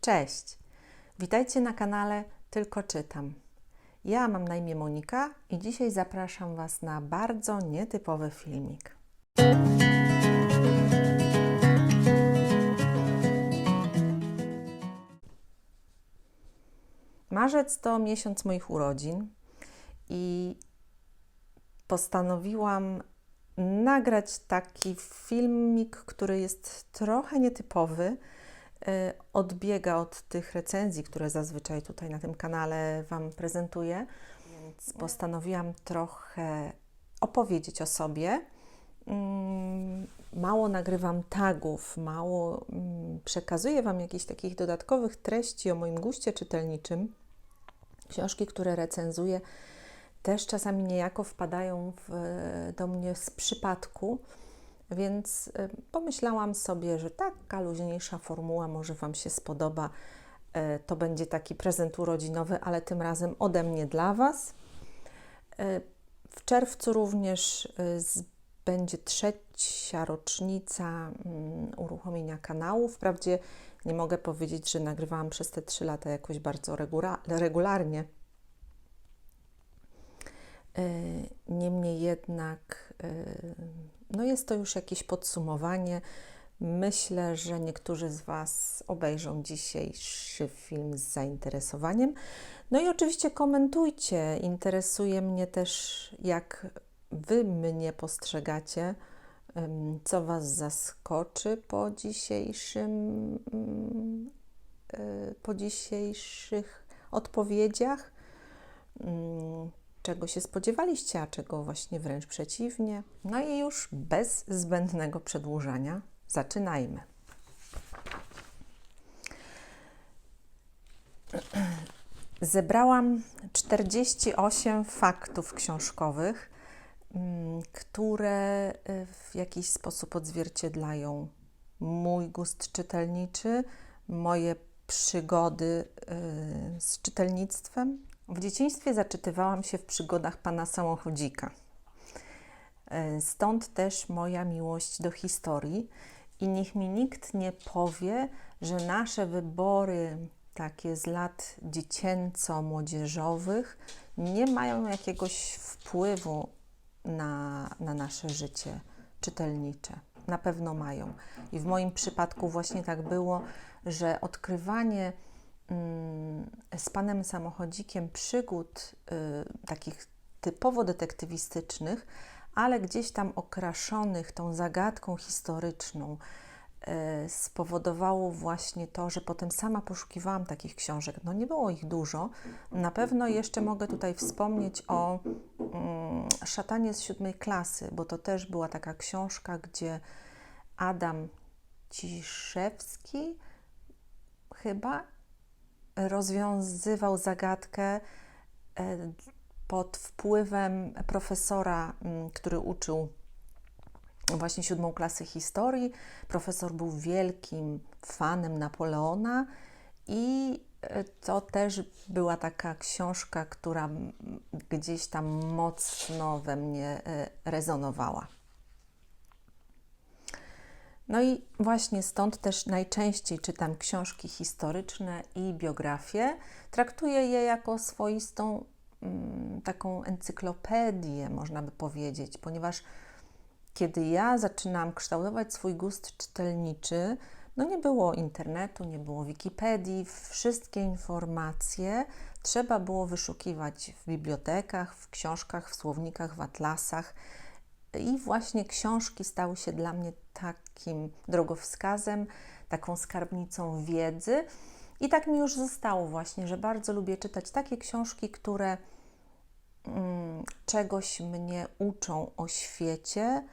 Cześć! Witajcie na kanale Tylko Czytam. Ja mam na imię Monika i dzisiaj zapraszam Was na bardzo nietypowy filmik. Marzec to miesiąc moich urodzin i postanowiłam nagrać taki filmik, który jest trochę nietypowy. Y, Odbiega od tych recenzji, które zazwyczaj tutaj na tym kanale Wam prezentuję, więc postanowiłam trochę opowiedzieć o sobie. Mm, Mało nagrywam tagów, mało mm, przekazuję Wam jakichś takich dodatkowych treści o moim guście czytelniczym. Książki, które recenzuję, też czasami niejako wpadają w, do mnie z przypadku, więc y, pomyślałam sobie, że taka luźniejsza formuła może Wam się spodoba. Y, To będzie taki prezent urodzinowy, ale tym razem ode mnie dla Was. Y, W czerwcu również będzie trzecia rocznica mm, uruchomienia kanału. Wprawdzie nie mogę powiedzieć, że nagrywałam przez te trzy lata jakoś bardzo regula- regularnie. Niemniej jednak, no jest to już jakieś podsumowanie. Myślę, że niektórzy z Was obejrzą dzisiejszy film z zainteresowaniem. No i oczywiście komentujcie. Interesuje mnie też, jak Wy mnie postrzegacie, co Was zaskoczy po dzisiejszym, mm, y, po dzisiejszych odpowiedziach. Czego się spodziewaliście, a czego właśnie wręcz przeciwnie. No i już bez zbędnego przedłużania zaczynajmy. Zebrałam 48 faktów książkowych, mm, które y, w jakiś sposób odzwierciedlają mój gust czytelniczy, moje przygody y, z czytelnictwem. W dzieciństwie zaczytywałam się w przygodach pana samochodzika. Y, Stąd też moja miłość do historii. I niech mi nikt nie powie, że nasze wybory takie z lat dziecięco-młodzieżowych nie mają jakiegoś wpływu na, na nasze życie czytelnicze. Na pewno mają. I w moim przypadku właśnie tak było, że odkrywanie z panem samochodzikiem przygód y, takich typowo detektywistycznych, ale gdzieś tam okraszonych tą zagadką historyczną, y, spowodowało właśnie to, że potem sama poszukiwałam takich książek. No nie było ich dużo. Na pewno jeszcze mogę tutaj wspomnieć o mm, Szatanie z siódmej klasy, bo to też była taka książka, gdzie Adam Ciszewski chyba rozwiązywał zagadkę e, pod wpływem profesora, mm, który uczył właśnie siódmą klasę historii. Profesor był wielkim fanem Napoleona i e, to też była taka książka, która gdzieś tam mocno we mnie e, rezonowała. No i właśnie stąd też najczęściej czytam książki historyczne i biografie. Traktuję je jako swoistą mm, taką encyklopedię, można by powiedzieć, ponieważ kiedy ja zaczynałam kształtować swój gust czytelniczy, no nie było internetu, nie było Wikipedii, wszystkie informacje trzeba było wyszukiwać w bibliotekach, w książkach, w słownikach, w atlasach. I właśnie książki stały się dla mnie takim drogowskazem, taką skarbnicą wiedzy. I tak mi już zostało właśnie, że bardzo lubię czytać takie książki, które mm, czegoś mnie uczą o świecie,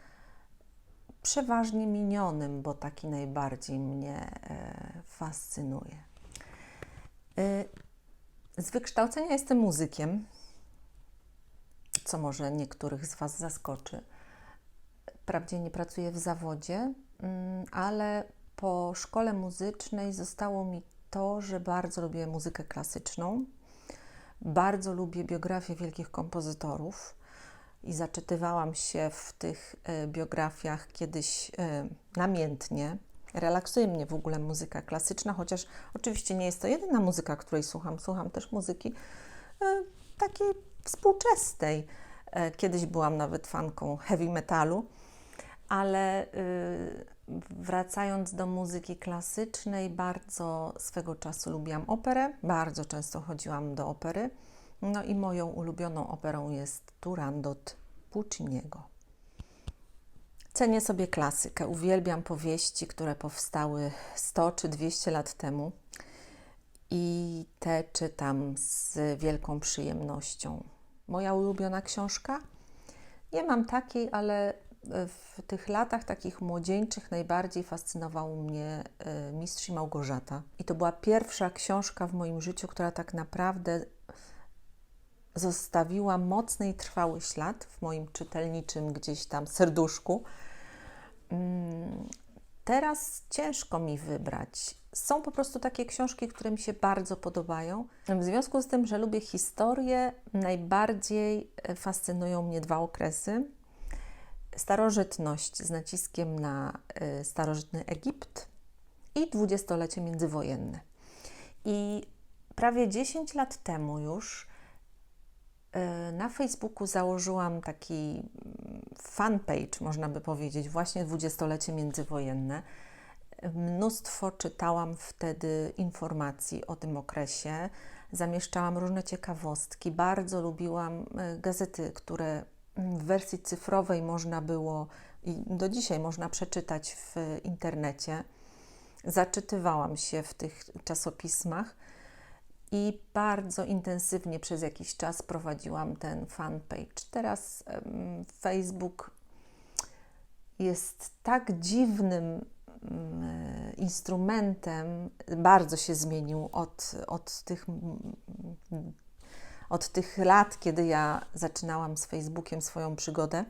przeważnie minionym, bo taki najbardziej mnie e, fascynuje. E, z wykształcenia jestem muzykiem, co może niektórych z Was zaskoczy. Wprawdzie nie pracuję w zawodzie, mm, ale po szkole muzycznej zostało mi to, że bardzo lubię muzykę klasyczną. Bardzo lubię biografię wielkich kompozytorów i zaczytywałam się w tych e, biografiach kiedyś e, namiętnie. Relaksuje mnie w ogóle muzyka klasyczna, chociaż oczywiście nie jest to jedyna muzyka, której słucham. Słucham też muzyki e, takiej współczesnej. Kiedyś byłam nawet fanką heavy metalu, ale y, wracając do muzyki klasycznej, bardzo swego czasu lubiłam operę, bardzo często chodziłam do opery. No i moją ulubioną operą jest Turandot Pucciniego. Cenię sobie klasykę, uwielbiam powieści, które powstały 100 czy 200 lat temu i te czytam z wielką przyjemnością. Moja ulubiona książka? Nie mam takiej, ale w tych latach takich młodzieńczych najbardziej fascynował mnie e, Mistrz i Małgorzata. I to była pierwsza książka w moim życiu, która tak naprawdę zostawiła mocny i trwały ślad w moim czytelniczym gdzieś tam serduszku. Mm, teraz ciężko mi wybrać. Są po prostu takie książki, które mi się bardzo podobają. W związku z tym, że lubię historię, najbardziej e, fascynują mnie dwa okresy. Starożytność z naciskiem na e, starożytny Egipt i dwudziestolecie międzywojenne. I prawie 10 lat temu już E, na Facebooku założyłam taki mm, fanpage, można by powiedzieć, właśnie dwudziestolecie międzywojenne. Mnóstwo czytałam wtedy informacji o tym okresie, zamieszczałam różne ciekawostki. Bardzo lubiłam e, gazety, które w wersji cyfrowej można było i do dzisiaj można przeczytać w internecie. Zaczytywałam się w tych czasopismach i bardzo intensywnie przez jakiś czas prowadziłam ten fanpage. Teraz Facebook jest tak dziwnym um, instrumentem, bardzo się zmienił od, od, tych, od tych lat, kiedy ja zaczynałam z Facebookiem swoją przygodę.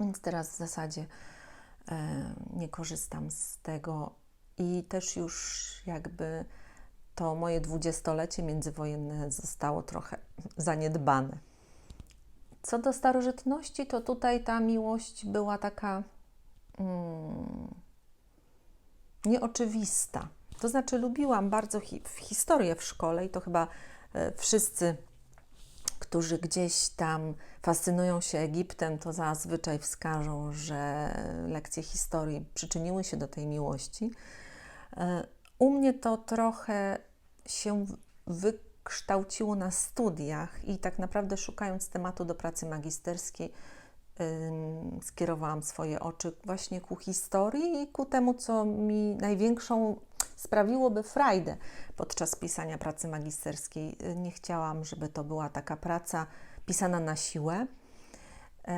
Więc teraz w zasadzie e, nie korzystam z tego i też już jakby to moje dwudziestolecie międzywojenne zostało trochę zaniedbane. Co do starożytności, to tutaj ta miłość była taka mm, nieoczywista. To znaczy, lubiłam bardzo hi historię w szkole i to chyba wszyscy, którzy gdzieś tam fascynują się Egiptem, to zazwyczaj wskażą, że lekcje historii przyczyniły się do tej miłości. E, u mnie to trochę się wykształciło na studiach i tak naprawdę szukając tematu do pracy magisterskiej, skierowałam swoje oczy właśnie ku historii i ku temu, co mi największą sprawiłoby frajdę podczas pisania pracy magisterskiej. Nie chciałam, żeby to była taka praca pisana na siłę. Yy,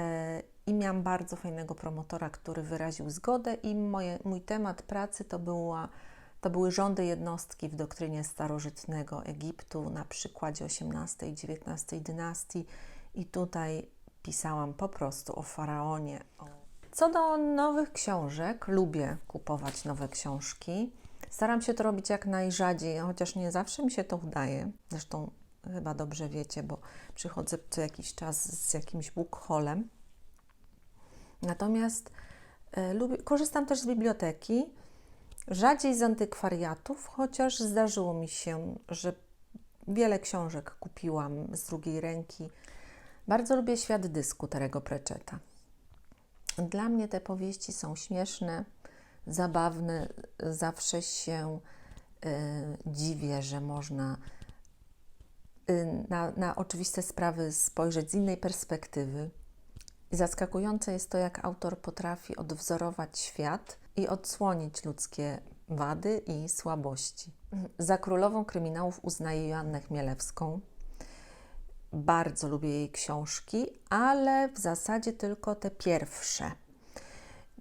I miałam bardzo fajnego promotora, który wyraził zgodę, i moje, mój temat pracy to była to były rządy jednostki w doktrynie starożytnego Egiptu na przykładzie XVIII i XIX dynastii i tutaj pisałam po prostu o faraonie. Co do nowych książek, lubię kupować nowe książki. Staram się to robić jak najrzadziej, chociaż nie zawsze mi się to udaje. Zresztą chyba dobrze wiecie, bo przychodzę co jakiś czas z jakimś bookholem. Natomiast y, lubię, korzystam też z biblioteki Rzadziej z antykwariatów, chociaż zdarzyło mi się, że wiele książek kupiłam z drugiej ręki. Bardzo lubię świat dysku Terego Preczeta. Dla mnie te powieści są śmieszne, zabawne. Zawsze się y, dziwię, że można y, na, na oczywiste sprawy spojrzeć z innej perspektywy. Zaskakujące jest to, jak autor potrafi odwzorować świat i odsłonić ludzkie wady i słabości. Za królową kryminałów uznaję Joannę Chmielewską. Bardzo lubię jej książki, ale w zasadzie tylko te pierwsze,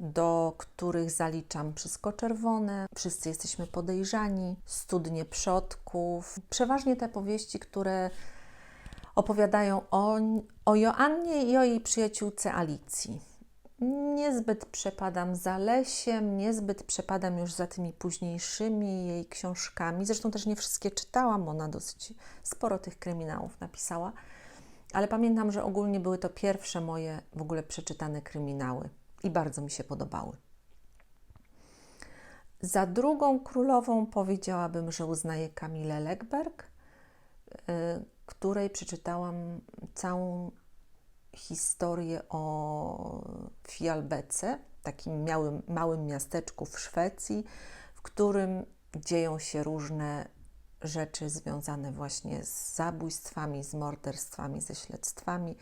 do których zaliczam Wszystko Czerwone, Wszyscy jesteśmy podejrzani, Studnie Przodków. Przeważnie te powieści, które opowiadają o, o Joannie i o jej przyjaciółce Alicji Niezbyt przepadam za Lesiem, niezbyt przepadam już za tymi późniejszymi jej książkami. Zresztą też nie wszystkie czytałam, ona dosyć sporo tych kryminałów napisała. Ale pamiętam, że ogólnie były to pierwsze moje w ogóle przeczytane kryminały i bardzo mi się podobały. Za drugą królową powiedziałabym, że uznaję Kamilę Legberg, y, której przeczytałam całą historię o Fialbece, takim małym, małym miasteczku w Szwecji, w którym dzieją się różne rzeczy związane właśnie z zabójstwami, z morderstwami, ze śledztwami.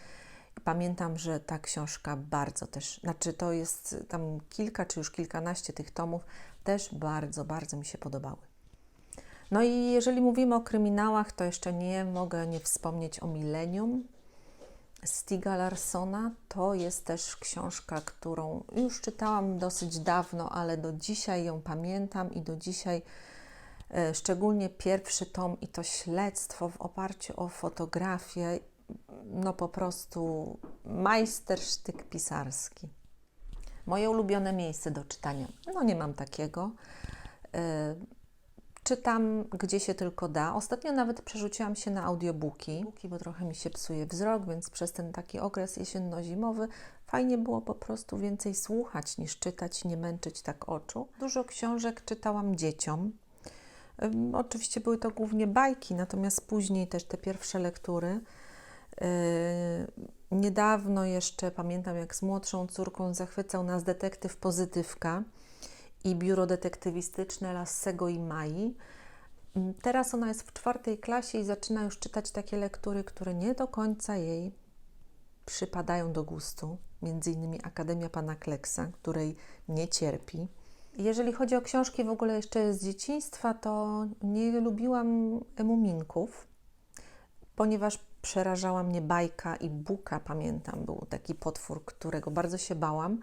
Pamiętam, że ta książka bardzo też, znaczy to jest tam kilka czy już kilkanaście tych tomów, też bardzo, bardzo mi się podobały. No i jeżeli mówimy o kryminałach, to jeszcze nie mogę nie wspomnieć o Millennium Stiga Larsona. To jest też książka, którą już czytałam dosyć dawno, ale do dzisiaj ją pamiętam i do dzisiaj e, szczególnie pierwszy tom i to śledztwo w oparciu o fotografię, no po prostu majstersztyk pisarski. Moje ulubione miejsce do czytania. No nie mam takiego. E, czytam gdzie się tylko da. Ostatnio nawet przerzuciłam się na audiobooki, bo trochę mi się psuje wzrok, więc przez ten taki okres jesienno-zimowy fajnie było po prostu więcej słuchać niż czytać, nie męczyć tak oczu. Dużo książek czytałam dzieciom. Oczywiście były to głównie bajki, natomiast później też te pierwsze lektury. Yy, niedawno jeszcze pamiętam, jak z młodszą córką zachwycał nas detektyw Pozytywka i biuro detektywistyczne Lassego i Mai. Mm, teraz ona jest w czwartej klasie i zaczyna już czytać takie lektury, które nie do końca jej przypadają do gustu. Między innymi Akademia Pana Kleksa, której nie cierpi. Jeżeli chodzi o książki w ogóle jeszcze z dzieciństwa, to nie lubiłam muminków, ponieważ przerażała mnie bajka i buka, pamiętam, był taki potwór, którego bardzo się bałam.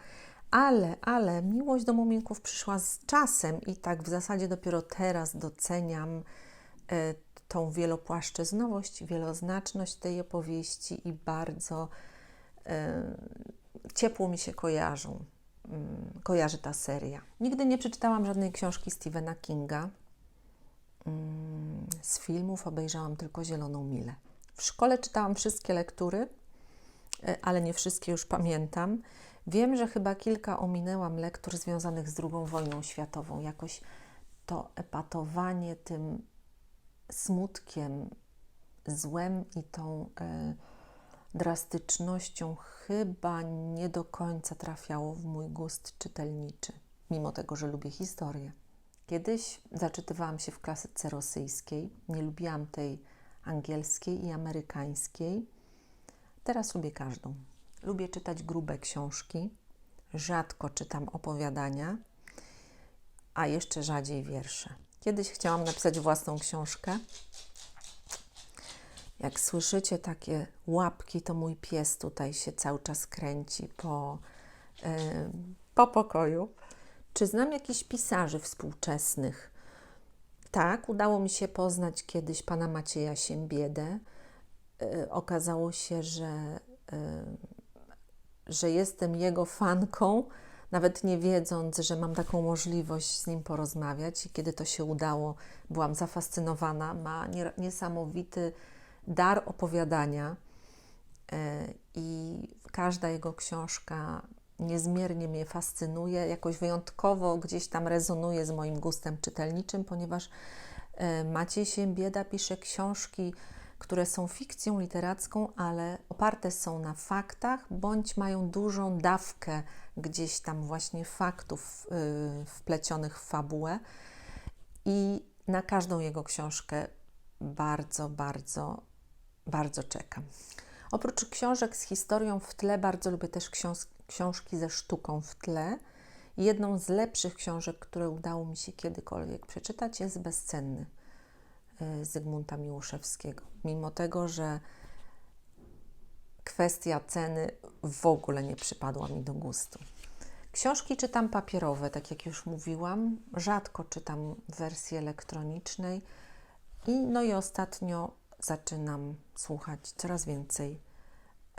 Ale, ale miłość do muminków przyszła z czasem i tak w zasadzie dopiero teraz doceniam y, tą wielopłaszczyznowość, wieloznaczność tej opowieści i bardzo y, ciepło mi się kojarzą. Y, kojarzy ta seria. Nigdy nie przeczytałam żadnej książki Stephena Kinga. Z filmów obejrzałam tylko Zieloną Milę. W szkole czytałam wszystkie lektury, ale nie wszystkie już pamiętam. Wiem, że chyba kilka ominęłam lektur związanych z II wojną światową. Jakoś to epatowanie tym smutkiem, złem i tą e, drastycznością chyba nie do końca trafiało w mój gust czytelniczy, mimo tego, że lubię historię. Kiedyś zaczytywałam się w klasyce rosyjskiej, nie lubiłam tej angielskiej i amerykańskiej. Teraz lubię każdą. Lubię czytać grube książki, rzadko czytam opowiadania, a jeszcze rzadziej wiersze. Kiedyś chciałam napisać własną książkę. Jak słyszycie takie łapki, to mój pies tutaj się cały czas kręci po, yy, po pokoju. Czy znam jakichś pisarzy współczesnych? Tak, udało mi się poznać kiedyś pana Macieja Siembiedę. Yy, okazało się, że yy, że jestem jego fanką, nawet nie wiedząc, że mam taką możliwość z nim porozmawiać. I kiedy to się udało, byłam zafascynowana. Ma niesamowity dar opowiadania e, i każda jego książka niezmiernie mnie fascynuje, jakoś wyjątkowo gdzieś tam rezonuje z moim gustem czytelniczym, ponieważ e, Maciej Siembieda pisze książki, które są fikcją literacką, ale oparte są na faktach, bądź mają dużą dawkę gdzieś tam właśnie faktów yy, wplecionych w fabułę. I na każdą jego książkę bardzo, bardzo, bardzo czekam. Oprócz książek z historią w tle, bardzo lubię też książ książki ze sztuką w tle. Jedną z lepszych książek, które udało mi się kiedykolwiek przeczytać, jest Bezcenny Y, Zygmunta Miłuszewskiego. Mimo tego, że kwestia ceny w ogóle nie przypadła mi do gustu. Książki czytam papierowe, tak jak już mówiłam. Rzadko czytam w wersji elektronicznej. I, no i ostatnio zaczynam słuchać coraz więcej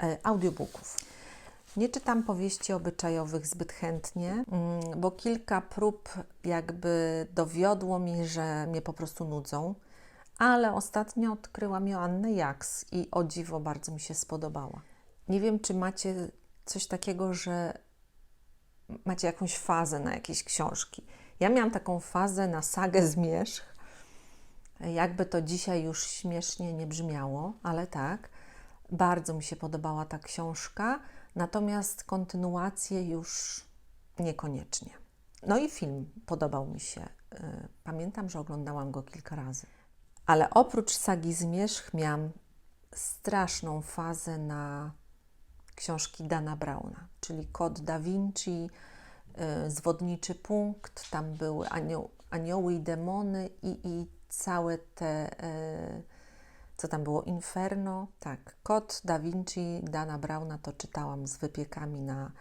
e, audiobooków. Nie czytam powieści obyczajowych zbyt chętnie, mm, bo kilka prób jakby dowiodło mi, że mnie po prostu nudzą ale ostatnio odkryłam Joannę Jaks i o dziwo bardzo mi się spodobała. Nie wiem, czy macie coś takiego, że macie jakąś fazę na jakieś książki. Ja miałam taką fazę na sagę Zmierzch. Jakby to dzisiaj już śmiesznie nie brzmiało, ale tak. Bardzo mi się podobała ta książka, natomiast kontynuację już niekoniecznie. No i film podobał mi się. Y, Pamiętam, że oglądałam go kilka razy. Ale oprócz sagi Zmierzch miałam straszną fazę na książki Dana Brauna, czyli Kod Da Vinci, y, Zwodniczy Punkt, tam były anioł, anioły i demony i, i całe te, y, co tam było, Inferno, tak, Kod Da Vinci Dana Brauna to czytałam z wypiekami na,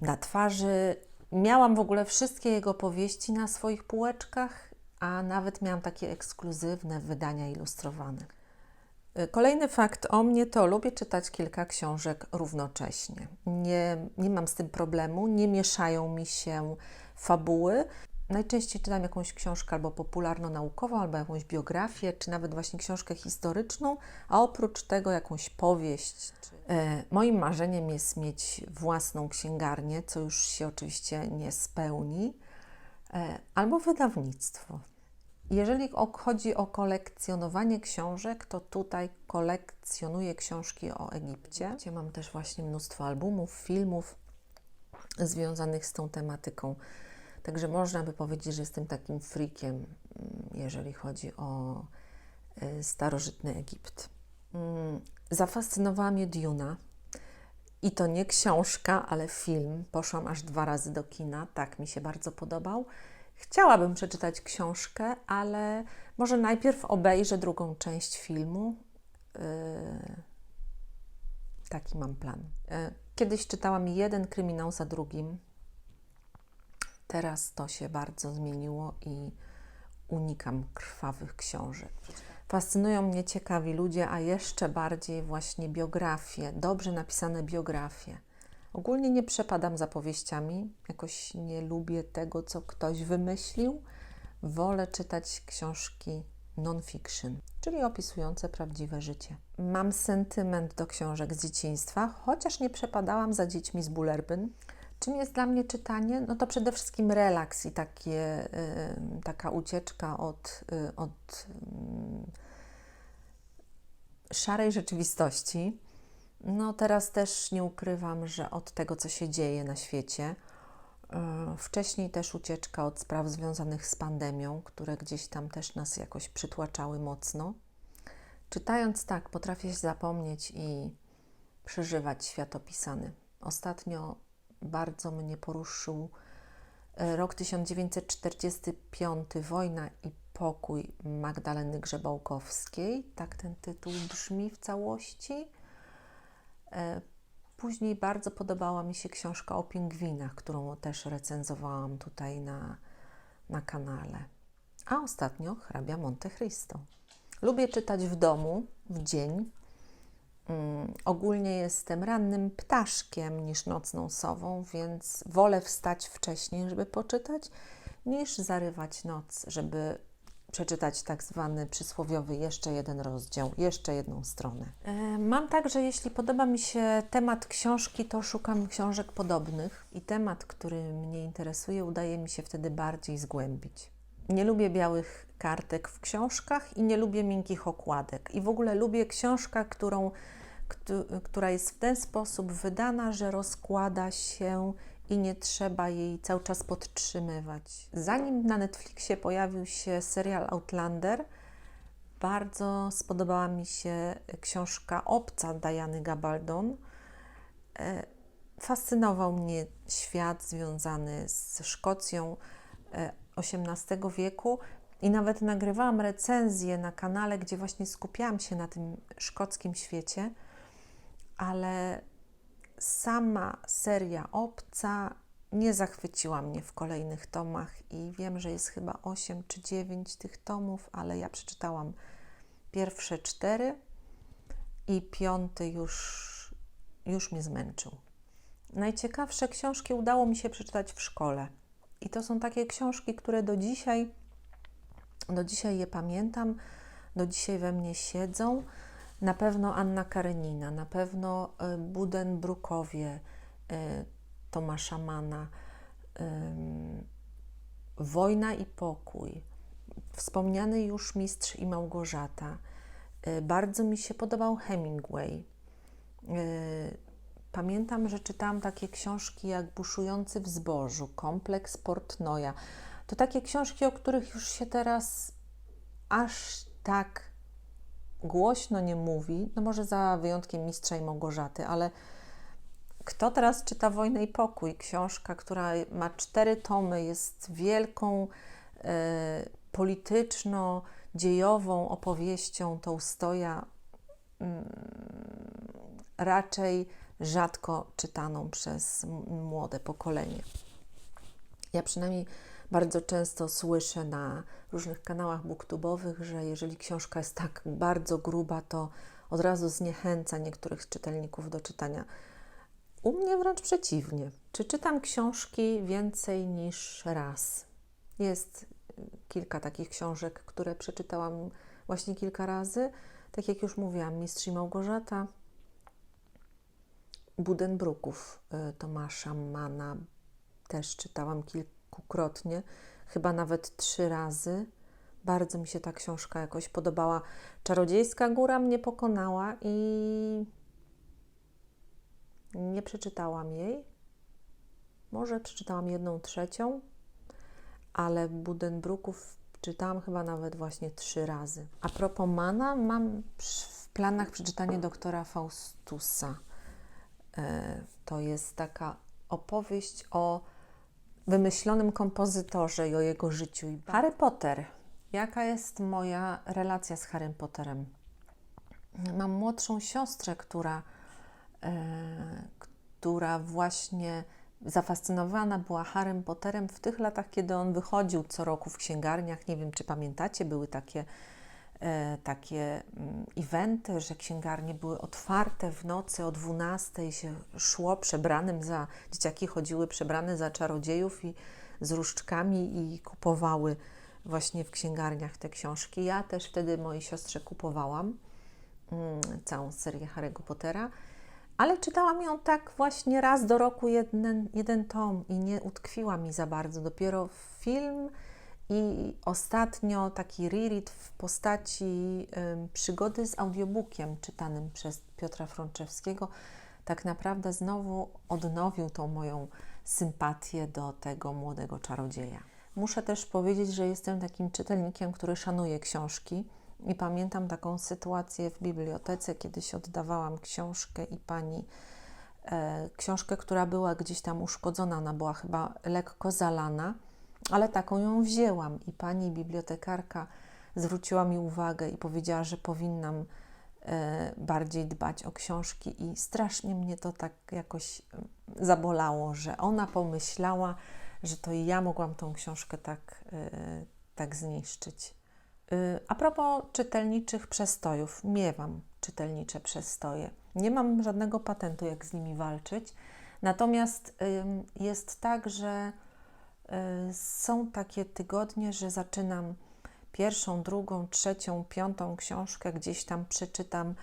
na twarzy. Miałam w ogóle wszystkie jego powieści na swoich półeczkach, a nawet miałam takie ekskluzywne wydania ilustrowane. Y, Kolejny fakt o mnie to lubię czytać kilka książek równocześnie. Nie, nie mam z tym problemu, nie mieszają mi się fabuły. Najczęściej czytam jakąś książkę albo popularno-naukową, albo jakąś biografię, czy nawet właśnie książkę historyczną, a oprócz tego jakąś powieść. E, Moim marzeniem jest mieć własną księgarnię, co już się oczywiście nie spełni, e, albo wydawnictwo. Jeżeli chodzi o kolekcjonowanie książek, to tutaj kolekcjonuję książki o Egipcie, mam też właśnie mnóstwo albumów, filmów związanych z tą tematyką. Także można by powiedzieć, że jestem takim freakiem, mm, jeżeli chodzi o y, starożytny Egipt. Mm, Zafascynowała mnie Duna. I to nie książka, ale film. Poszłam aż dwa razy do kina, tak mi się bardzo podobał. Chciałabym przeczytać książkę, ale może najpierw obejrzę drugą część filmu. Yy, taki mam plan. Yy, Kiedyś czytałam jeden kryminał za drugim. Teraz to się bardzo zmieniło i unikam krwawych książek. Fascynują mnie ciekawi ludzie, a jeszcze bardziej właśnie biografie, dobrze napisane biografie. Ogólnie nie przepadam za powieściami, jakoś nie lubię tego, co ktoś wymyślił. Wolę czytać książki non-fiction, czyli opisujące prawdziwe życie. Mam sentyment do książek z dzieciństwa, chociaż nie przepadałam za dziećmi z Bullerbyn. Czym jest dla mnie czytanie? No to przede wszystkim relaks i takie, y, taka ucieczka od, y, od y, szarej rzeczywistości. No teraz też nie ukrywam, że od tego, co się dzieje na świecie. Y, Wcześniej też ucieczka od spraw związanych z pandemią, które gdzieś tam też nas jakoś przytłaczały mocno. Czytając tak, potrafię się zapomnieć i przeżywać świat opisany. Ostatnio bardzo mnie poruszył e, rok 1945, Wojna i pokój Magdaleny Grzebałkowskiej. Tak ten tytuł brzmi w całości. E, Później bardzo podobała mi się książka o pingwinach, którą też recenzowałam tutaj na, na kanale. A ostatnio hrabia Monte Cristo. Lubię czytać w domu, w dzień. Mm, ogólnie jestem rannym ptaszkiem niż nocną sową, więc wolę wstać wcześniej, żeby poczytać, niż zarywać noc, żeby przeczytać tak zwany przysłowiowy jeszcze jeden rozdział, jeszcze jedną stronę. E, Mam tak, że jeśli podoba mi się temat książki, to szukam książek podobnych i temat, który mnie interesuje, udaje mi się wtedy bardziej zgłębić. Nie lubię białych kartek w książkach i nie lubię miękkich okładek. I w ogóle lubię książkę, którą, któ- która jest w ten sposób wydana, że rozkłada się i nie trzeba jej cały czas podtrzymywać. Zanim na Netflixie pojawił się serial Outlander, bardzo spodobała mi się książka Obca Diany Gabaldon. E, Fascynował mnie świat związany z Szkocją e, XVIII wieku i nawet nagrywałam recenzję na kanale, gdzie właśnie skupiałam się na tym szkockim świecie, ale sama seria Obca nie zachwyciła mnie w kolejnych tomach i wiem, że jest chyba 8 czy 9 tych tomów, ale ja przeczytałam pierwsze cztery i piąty już, już mnie zmęczył. Najciekawsze książki udało mi się przeczytać w szkole. I to są takie książki, które do dzisiaj, do dzisiaj je pamiętam, do dzisiaj we mnie siedzą. Na pewno Anna Karenina, na pewno y, Budenbrukowie y, Tomasza Mana, Wojna i pokój, wspomniany już Mistrz i Małgorzata. Y, Bardzo mi się podobał Hemingway. Pamiętam, że czytałam takie książki jak Buszujący w zbożu, Kompleks Portnoja. To takie książki, o których już się teraz aż tak głośno nie mówi, no może za wyjątkiem Mistrza i Małgorzaty, ale kto teraz czyta Wojnę i Pokój? Książka, która ma cztery tomy, jest wielką e, polityczno-dziejową opowieścią Tołstoja, mm, raczej rzadko czytaną przez młode pokolenie. Ja przynajmniej bardzo często słyszę na różnych kanałach booktubowych, że jeżeli książka jest tak bardzo gruba, to od razu zniechęca niektórych czytelników do czytania. U mnie wręcz przeciwnie. Czy czytam książki więcej niż raz? Jest y, kilka takich książek, które przeczytałam właśnie kilka razy. Tak jak już mówiłam, Mistrz i Małgorzata, Budenbruków y, Tomasza Mana też czytałam kilkukrotnie, chyba nawet trzy razy. Bardzo mi się ta książka jakoś podobała. Czarodziejska Góra mnie pokonała i nie przeczytałam jej. Może przeczytałam jedną trzecią, ale Budenbruków czytałam chyba nawet właśnie trzy razy. A propos Mana, mam w planach przeczytanie doktora Faustusa. E, To jest taka opowieść o wymyślonym kompozytorze i o jego życiu. Harry Potter. Jaka jest moja relacja z Harrym Potterem? Mam młodszą siostrę, która, e, która właśnie zafascynowana była Harrym Potterem w tych latach, kiedy on wychodził co roku w księgarniach. Nie wiem, czy pamiętacie, były takie, takie mm, eventy, że księgarnie były otwarte w nocy o 12 się szło przebranym za, dzieciaki chodziły przebrane za czarodziejów i z różdżkami i kupowały właśnie w księgarniach te książki. Ja też wtedy mojej siostrze kupowałam mm, całą serię Harry'ego Pottera, ale czytałam ją tak właśnie raz do roku jeden, jeden tom i nie utkwiła mi za bardzo. Dopiero film i ostatnio taki reread w postaci przygody z audiobookiem czytanym przez Piotra Frączewskiego tak naprawdę znowu odnowił tą moją sympatię do tego młodego czarodzieja. Muszę też powiedzieć, że jestem takim czytelnikiem, który szanuje książki i pamiętam taką sytuację w bibliotece, kiedyś oddawałam książkę i pani e, książkę, która była gdzieś tam uszkodzona, ona była chyba lekko zalana, ale taką ją wzięłam i pani bibliotekarka zwróciła mi uwagę i powiedziała, że powinnam e, bardziej dbać o książki i strasznie mnie to tak jakoś em, zabolało, że ona pomyślała, że to ja mogłam tą książkę tak, e, tak zniszczyć. A propos czytelniczych przestojów, miewam czytelnicze przestoje. Nie mam żadnego patentu, jak z nimi walczyć. Natomiast jest tak, że są takie tygodnie, że zaczynam pierwszą, drugą, trzecią, piątą książkę, gdzieś tam przeczytam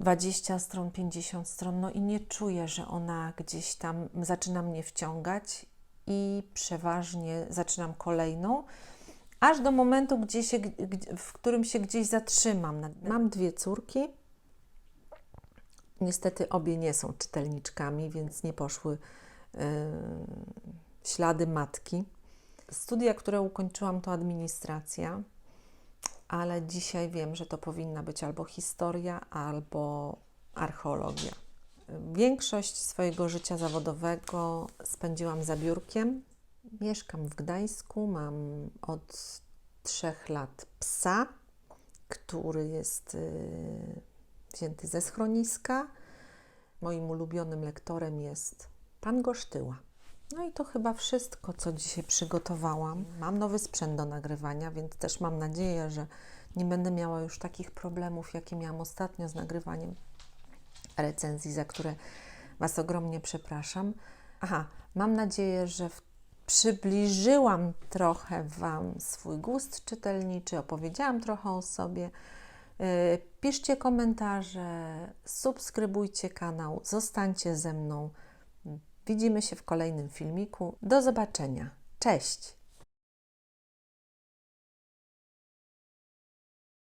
20 stron, 50 stron, no i nie czuję, że ona gdzieś tam zaczyna mnie wciągać i przeważnie zaczynam kolejną aż do momentu, gdzie się, w którym się gdzieś zatrzymam. Mam dwie córki. Niestety obie nie są czytelniczkami, więc nie poszły e, ślady matki. Studia, które ukończyłam, to administracja, ale dzisiaj wiem, że to powinna być albo historia, albo archeologia. Większość swojego życia zawodowego spędziłam za biurkiem. Mieszkam w Gdańsku, mam od trzech lat psa, który jest y, wzięty ze schroniska. Moim ulubionym lektorem jest pan Gosztyła. No i to chyba wszystko, co dzisiaj przygotowałam. Mam nowy sprzęt do nagrywania, więc też mam nadzieję, że nie będę miała już takich problemów, jakie miałam ostatnio z nagrywaniem recenzji, za które Was ogromnie przepraszam. Aha, mam nadzieję, że przybliżyłam trochę Wam swój gust czytelniczy, opowiedziałam trochę o sobie. Yy, Piszcie komentarze, subskrybujcie kanał, zostańcie ze mną. Widzimy się w kolejnym filmiku. Do zobaczenia. Cześć!